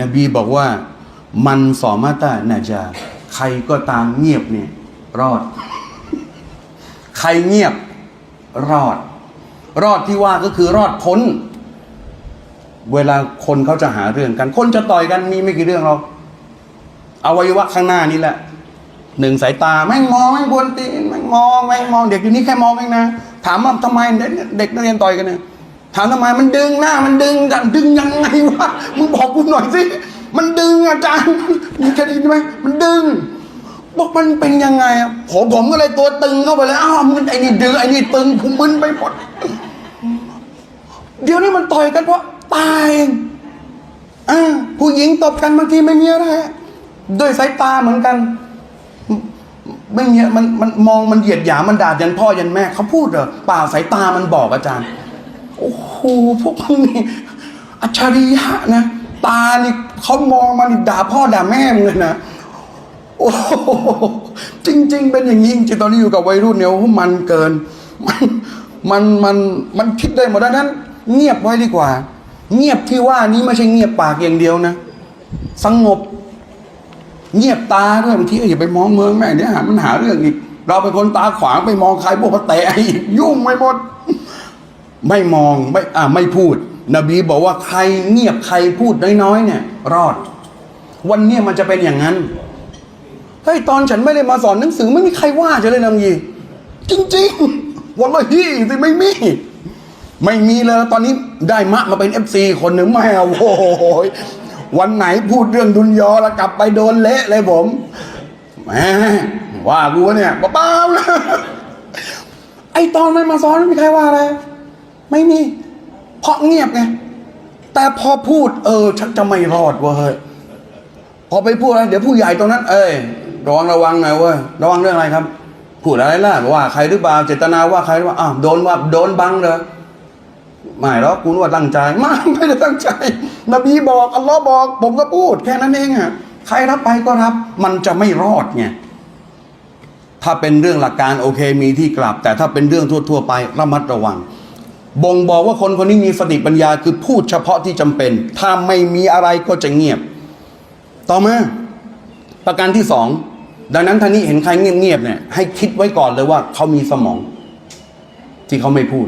นบีบอกว่ามันสอมาตาน่าจะใครก็ตามเงียบเนี่ย รอด ใครเงียบ รอด รอดที่ว่าก็คือรอดพ้น เวลาคนเขาจะหาเรื่องกัน คนจะต่อยกันมีไม่กี่เรื่องหรอกอวัยวะข้างหน้านี่แหละหนึ่งสายตาแม่งมองแม่งกวนตีนแม่งมองแม่งมองเด็กอยู่นี่แค่มองเองนะ ถามว่าทำไมเด็กเด็กนักเรียนต่อยกันเนี่ยถามทำไมมันดึงหน้ามันดึงกันดึงยังไงวะมึงบ กูหน่อยสิ มันดึงอาจารย์มึงจะได้ยินไหมมันดึงบอกมันเป็นยังไงอะผมผมก็เลยตัวตึงเข้าไปเลยอ้าวมันไอ้นี่ดึงไอ้นี่ตึงผมมึนไปหมดเดี๋ยวนี้มันต่อยกันเพราะตายอ่าผู้หญิงตบกันบางทีไม่มีอะไรด้วยสายตาเหมือนกัน ไม่มีมันมันมองมันเหยียดหยามมันด่ายันพ่อยันแม่เขาพูดเหรอป่าสายตามันบอกอาจารย์ โอ้โหพวกมึงนี่อัจฉริยะนะ ตานี่เขามองมันด่าพ่อด่าแม่มึงเลยนะโอ้โหจริง ๆ เป็นอย่างนี้จริงตอนนี้อยู่กับวัยรุ่นเนี่ยมันเกิน มันมันมันมันคิดได้หมดดังนั้น เงียบไว้ดีกว่า เงียบที่ว่านี้ไม่ใช่เงียบปากอย่างเดียวนะสงบ เงียบตาด้วยบางทีอย่าไปมองเมืองแม่เนี่ยหามันหาเรื่องอีกเราเป็นคนตาขวางไปมองใครพวกเขาเตะอีกยุ่งไม่หมด ไม่มองไม่อ่าไม่พูด นบีบอกว่าใครเงียบใครพูดน้อยๆเนี่ย รอด วันเนี้ยมันจะเป็นอย่างนั้นเฮ้ยตอนฉันไม่ได้มาสอนหนังสือไม่มีใครว่าจะเลยนำยีจริงๆวันละฮีสิไม่มี ไม่มีเลยตอนนี้ได้มะมาเป็นเอฟซีคนหนึ่งไม่เอาโอ้โหวันไหนพูดเรื่องดุนยอแล้วกลับไปโดนเละเลยผมแหมว่ากูวะเนี่ยเปล่าๆนะไอตอนไม่มาสอนไม่มีใครว่าอะไรไม่มี เพราะเงียบไงแต่พอพูด เออชักจะไม่รอดเว้ยพอไปพูดอะไรเดี๋ยวผู้ใหญ่ตรงนั้น เอ้ยระวังระวังหน่อยเว้ยระวังเรื่องอะไรครับ พูดอะไรล่ะว่าใครหรือเปล่าเจตนาว่าใครหรือว่าอ้าวโดนว่าโดนบังเลยไม่หรอกกูนึกว่าตั้งใจไม่ไม่ได้ตั้งใจ นบีบอกอัลลอฮ์บอก ผมก็พูด แค่นั้นเองอะใครรับไปก็รับ มันจะไม่รอดไงถ้าเป็นเรื่องหลักการโอเคมีที่กลับ แต่ถ้าเป็นเรื่องทั่ว ๆ ไประมัดระวัง บ่งบอกว่าคนคนนี้มีสติปัญญาคือพูดเฉพาะที่จำเป็น ถ้าไม่มีอะไรก็จะเงียบ ต่อมาประการที่สองดังนั้นท่านนี้เห็นใครเงียบๆเนี่ยให้คิดไว้ก่อนเลยว่าเขามีสมอง ที่เขาไม่พูด